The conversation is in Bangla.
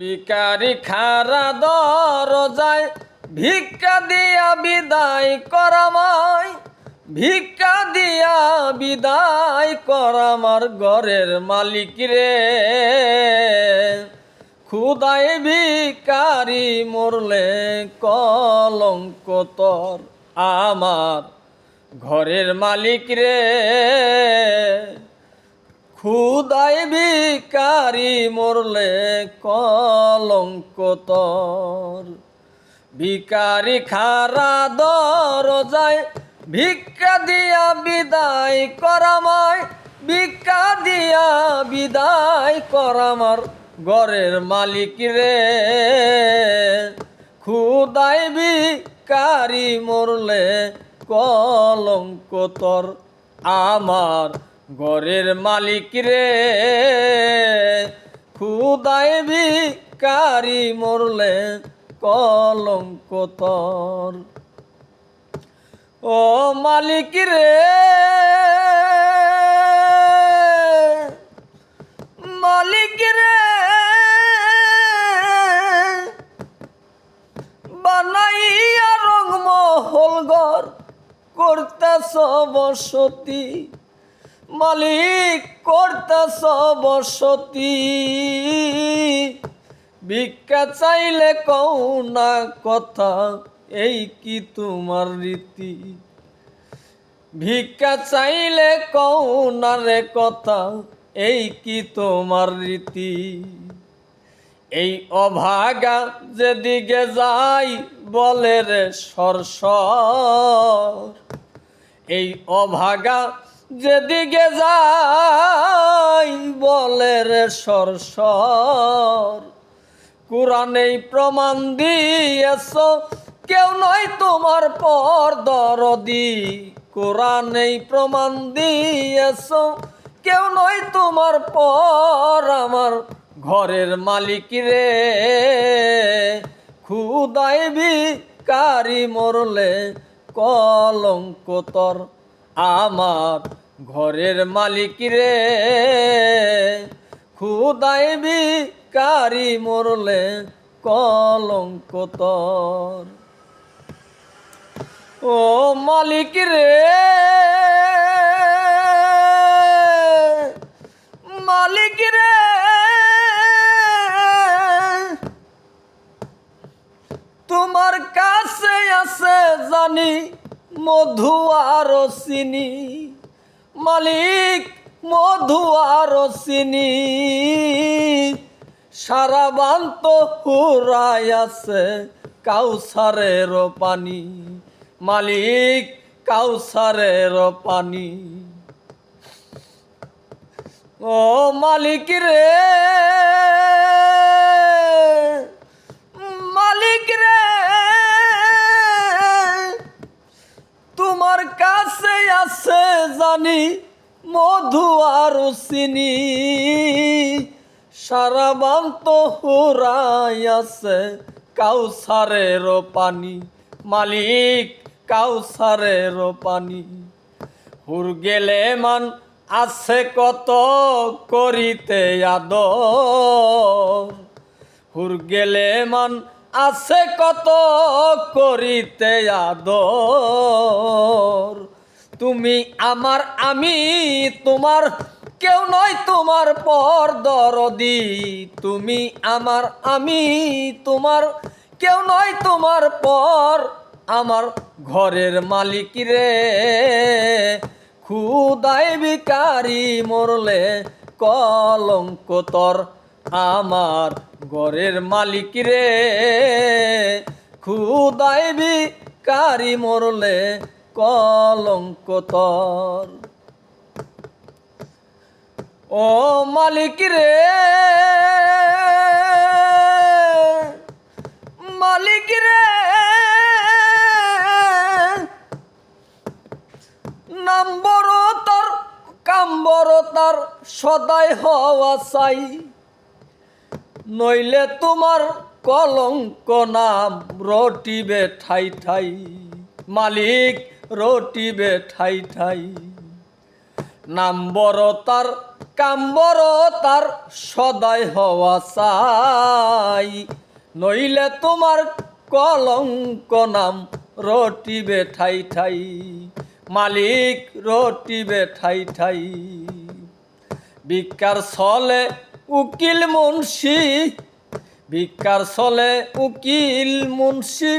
ভিকারি খারা দরজায়, ভিক্ষা দিয়া বিদায় করামায় ভিক্ষা দিয়া বিদায় করামার ঘরের মালিক রে। খুদাই ভিকারি মরলে কলঙ্ক তোর আমার ঘরের মালিক রে। খুদাই ভিকারি মরলে কলঙ্ক তোর। ভিকারি খারা দরজায় ভিক্ষা দিয়া বিদায় করামায় ভিক্ষা দিয়া বিদায় করামার ঘরের মালিক রে। খুদাই ভিকারি মরলে কলঙ্ক আমার ঘরের মালিক রে খুদাই ভিকারি মরলে কলঙ্ক তোর। ও মালিক রে মালিক রে, বানাইয়া রংমহল ঘর করতেছ বসতি। মালিক করতেছ বসতি। ভিক্ষা চাইলে কও না কথা, এই কি তোমার রীতি? ভিক্ষা চাইলে কও না রে কথা, এই কি তোমার রীতি? এই অভাগা যেদিকে যাই বলে রে সরসর। এই অভাগা যেদিকে যাই বলে রে সরসর। কোরআনেই প্রমাণ দিয়েছ, কেউ নয় তোমার পর দরদি কোরআনেই প্রমাণ দিয়েছ, কেউ নয় তোমার পর আমার ঘরের মালিক রে। খুদাই ভিকারি মরলে কলঙ্ক তোর আমার ঘরের মালিক রে, খুদাই ভিকারি মরলে কলঙ্ক তোর। ও মালিক রে মালিক রে, তোমার কাছে আছে জানি মধু আর চিনি মালিক মধু আর সারা বান্ত হুরাই আছে কাউসারের পানি। মালিক কাউসারের পানি। ও মালিক রে। জানি মধু আর চিনি সারা বান্ত হুরাই আছে কাউসারের পানি। মালিক, কাউসারের পানি। হুর গেলে মান আছে কত করিতে আদ হুর গেলে মান আছে কত করিতে আদর। তুমি আমার, আমি তোমার, কেউ নয় তোমার পর দরদি। তুমি আমার, আমি তোমার, কেউ নয় তোমার পর আমার ঘরের মালিক রে। খুদাই ভিকারি মরলে কলঙ্ক তোর আমার ঘরের মালিক রে। খুদাই ভিকারি মরলে কলঙ্ক তোর ও মালিক রে মালিক রে তার, কাম্বর তার সদাই হওয়া চাই। নইলে তোমার কলঙ্ক নাম রটিবে ঠাই ঠাই। মালিক রটিবে ঠাই ঠাই। নাম্বর তার, কাম্বর তার সদাই হওয়া চাই। নইলে তোমার কলঙ্ক নাম রটিবে ঠাই ঠাই। মালিক রটিবে ঠাই ঠাই। ভিক্ষার ছলে উকিল মুন্সি, ভিক্ষার ছলে উকিল মুন্সি